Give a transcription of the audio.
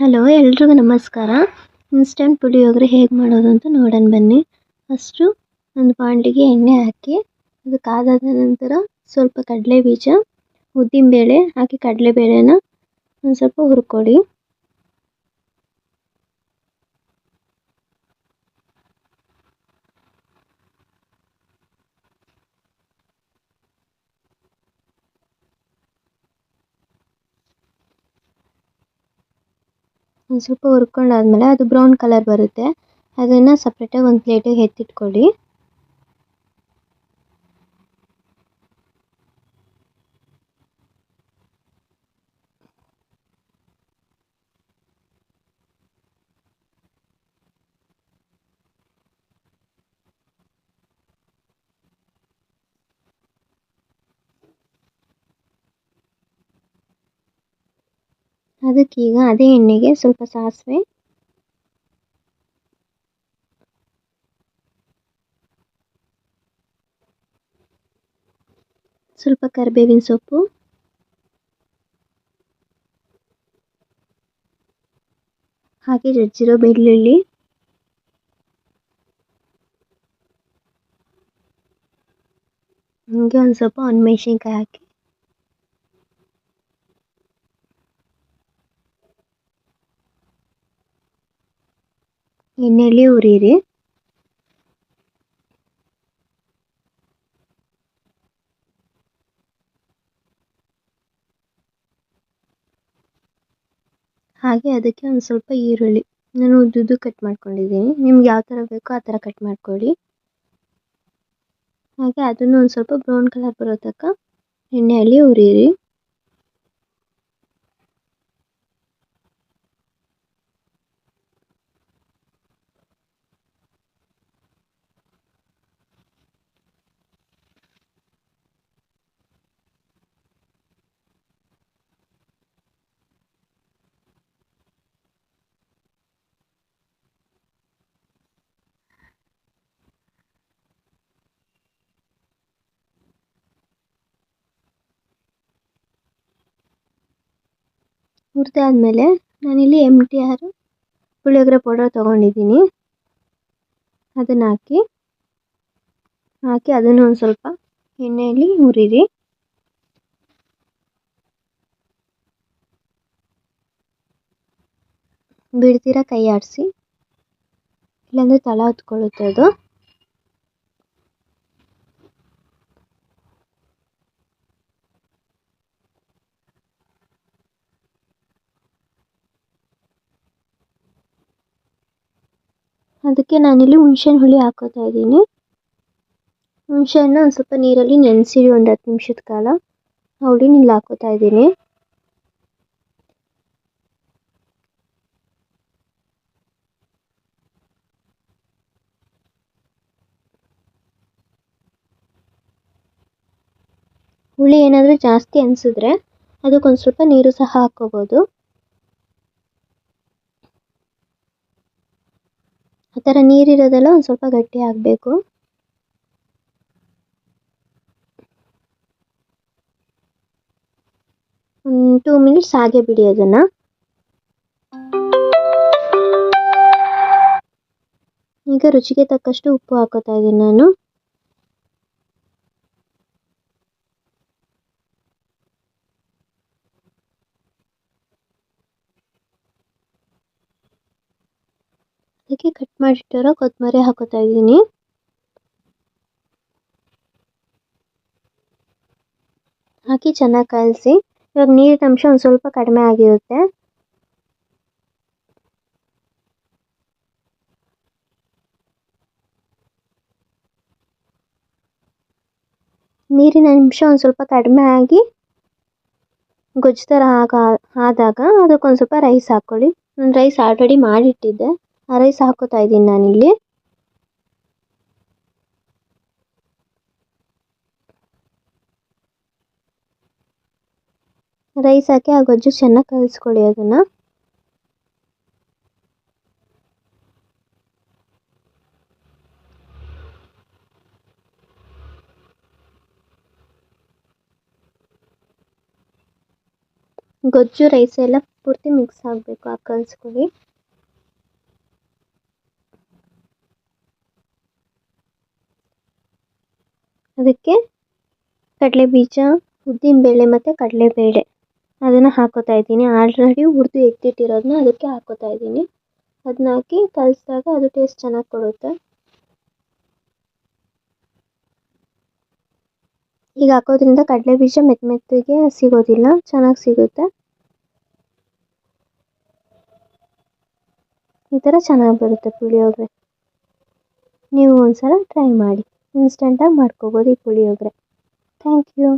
Hello, ಎಲ್ರಿಗೂ ನಮಸ್ಕಾರ. Instant puliyogare ಹೇಗೆ ಮಾಡೋದು ಅಂತ ನೋಡೋಣ ಬನ್ನಿ. ಫಸ್ಟು ಒಂದು ಬಾಣಲಿಗೆ ಎಣ್ಣೆ ಹಾಕಿ ಅದು ಕಾದಾದ ನಂತರ ಸ್ವಲ್ಪ ಕಡಲೆ ಬೀಜ ಉದ್ದಿನ ಬೇಳೆ ಹಾಕಿ ಕಡಲೆ ಬೇಳೆನ ಒಂದು ಸ್ವಲ್ಪ ಹುರ್ಕೊಳ್ಳಿ ಒಂದು ಸ್ವಲ್ಪ ಹುರ್ಕೊಂಡಾದ್ಮೇಲೆ ಅದು ಬ್ರೌನ್ ಕಲರ್ ಬರುತ್ತೆ. ಅದನ್ನು ಸಪ್ರೇಟಾಗಿ ಒಂದು ಪ್ಲೇಟಿಗೆ ಎತ್ತಿಟ್ಕೊಳ್ಳಿ. ಅದಕ್ಕೀಗ ಅದೇ ಎಣ್ಣೆಗೆ ಸ್ವಲ್ಪ ಸಾಸಿವೆ. ಸ್ವಲ್ಪ ಕರಿಬೇವಿನ ಸೊಪ್ಪು. ಹಾಗೆ ಜಜ್ಜಿರೋ ಬೆಳ್ಳುಳ್ಳಿ. ಹಾಗೆ ಒಂದು ಸ್ವಲ್ಪ ಒಣಮೆಣ್ಸಿನ್ಕಾಯಿ ಹಾಕಿ. ಎಣ್ಣೆಯಲ್ಲಿ ಹುರಿಯಿರಿ ಹಾಗೆ ಅದಕ್ಕೆ ಒಂದು ಸ್ವಲ್ಪ ಈರುಳ್ಳಿ. ನಾನು ಉದ್ದುದ್ದು ಕಟ್ ಮಾಡ್ಕೊಂಡಿದ್ದೀನಿ. ನಿಮ್ಗೆ ಯಾವ ಥರ ಬೇಕೋ ಆ ಥರ ಕಟ್ ಮಾಡ್ಕೊಳ್ಳಿ. ಹಾಗೆ ಅದನ್ನು ಒಂದು ಸ್ವಲ್ಪ ಬ್ರೌನ್ ಕಲರ್ ಬರೋ ತನಕ ಎಣ್ಣೆಯಲ್ಲಿ ಹುರಿಯಿರಿ ಹುರಿದಾದ್ಮೇಲೆ ನಾನಿಲ್ಲಿ M T R puliyogare powder ತೊಗೊಂಡಿದ್ದೀನಿ. ಅದನ್ನು ಹಾಕಿ ಹಾಕಿ ಅದನ್ನು ಒಂದು ಸ್ವಲ್ಪ ಎಣ್ಣೆಯಲ್ಲಿ ಹುರಿರಿ. ಬಿಡ್ತೀರ ಕೈ ಆಡಿಸಿ? ಇಲ್ಲಾಂದರೆ ತಳ ಹೊತ್ಕೊಳ್ಳುತ್ತೆ ಅದು. ಅದಕ್ಕೆ ನಾನಿಲ್ಲಿ ಹುಣಸೆಹಣ್ಣು ಹುಳಿ ಹಾಕೋತಾ ಇದ್ದೀನಿ. ಹುಣಸೆಹಣ್ಣು ಒಂದು ಸ್ವಲ್ಪ ನೀರಲ್ಲಿ ನೆನೆಸಿಡಿ ಒಂದು ಹತ್ತು ನಿಮಿಷದ ಕಾಲ ಹುಳಿ ಇಲ್ಲಿ ಹಾಕೋತಾ ಇದ್ದೀನಿ. ಹುಳಿ ಏನಾದರೂ ಜಾಸ್ತಿ ಅನಿಸಿದ್ರೆ ಅದಕ್ಕೊಂದು ಸ್ವಲ್ಪ ನೀರು ಸಹ ಹಾಕ್ಕೋಬೋದು ಆ ಥರ ನೀರಿರೋದೆಲ್ಲ ಒಂದು ಸ್ವಲ್ಪ ಗಟ್ಟಿ ಆಗಬೇಕು. ಒಂದು ಟೂ ಮಿನಿಟ್ಸ್ ಹಾಗೆ ಬಿಡಿ ಅದನ್ನು. ಈಗ ರುಚಿಗೆ ತಕ್ಕಷ್ಟು ಉಪ್ಪು ಹಾಕೋತಾ ಇದ್ದೀನಿ ನಾನು. ಅದಕ್ಕೆ ಕಟ್ ಮಾಡಿಟ್ಟಿರೋ ಕೊತ್ತಂಬರಿ ಹಾಕೋತಾ ಇದ್ದೀನಿ. ಹಾಕಿ ಚೆನ್ನಾಗಿ ಕಲಸಿ ಇವಾಗ ನೀರಿನ ಅಂಶ ಒಂದು ಸ್ವಲ್ಪ ಕಡಿಮೆ ಆಗಿರುತ್ತೆ. ನೀರಿನ ಅಂಶ ಒಂದು ಸ್ವಲ್ಪ ಕಡಿಮೆ ಆಗಿ ಗೊಜ್ಜು ಥರ ಆಗ, ಆದಾಗ ಅದಕ್ಕೊಂದು ಸ್ವಲ್ಪ ರೈಸ್ ಹಾಕ್ಕೊಳ್ಳಿ ನಾನು ರೈಸ್ ಆಲ್ರೆಡಿ ಮಾಡಿಟ್ಟಿದ್ದೆ. ರೈಸ್ ಹಾಕೋತಾ ಇದ್ದೀನಿ ನಾನಿಲ್ಲಿ. ರೈಸ್ ಹಾಕಿ ಆ ಗೊಜ್ಜು ಚೆನ್ನಾಗಿ ಕಲಿಸ್ಕೊಳ್ಳಿ ಅದನ್ನು. ಗೊಜ್ಜು, ರೈಸ್ ಎಲ್ಲ ಪೂರ್ತಿ ಮಿಕ್ಸ್ ಆಗಬೇಕು ಆ ಕಲಿಸ್ಕೊಳ್ಳಿ. ಅದಕ್ಕೆ ಕಡಲೆ ಬೀಜ ಉದ್ದಿನಬೇಳೆ ಮತ್ತು ಕಡಲೆಬೇಳೆ. ಅದನ್ನು ಹಾಕೋತಾ ಇದ್ದೀನಿ. ಆಲ್ರೆಡಿ ಹುರ್ದು ಎತ್ತಿಟ್ಟಿರೋದನ್ನ ಅದಕ್ಕೆ ಹಾಕೋತಾ ಇದ್ದೀನಿ. ಅದನ್ನ ಹಾಕಿ ಕಲಿಸಿದಾಗ ಅದು ಟೇಸ್ಟ್ ಚೆನ್ನಾಗಿ ಕೊಡುತ್ತೆ. ಈಗ ಹಾಕೋದ್ರಿಂದ ಕಡಲೆ ಬೀಜ ಮೆತ್ತ ಮೆತ್ತಗೆ ಸಿಗೋದಿಲ್ಲ, ಚೆನ್ನಾಗಿ ಸಿಗುತ್ತೆ. ಈ ಥರ ಚೆನ್ನಾಗಿ ಬರುತ್ತೆ ಪುಳಿಯೋಗರೆ. ನೀವು ಒಂದ್ಸಲ ಟ್ರೈ ಮಾಡಿ. ಇನ್ಸ್ಟೆಂಟಾಗಿ ಮಾಡ್ಕೋಬೋದು ಈ ಪುಳಿಯೋಗರೆ. Thank you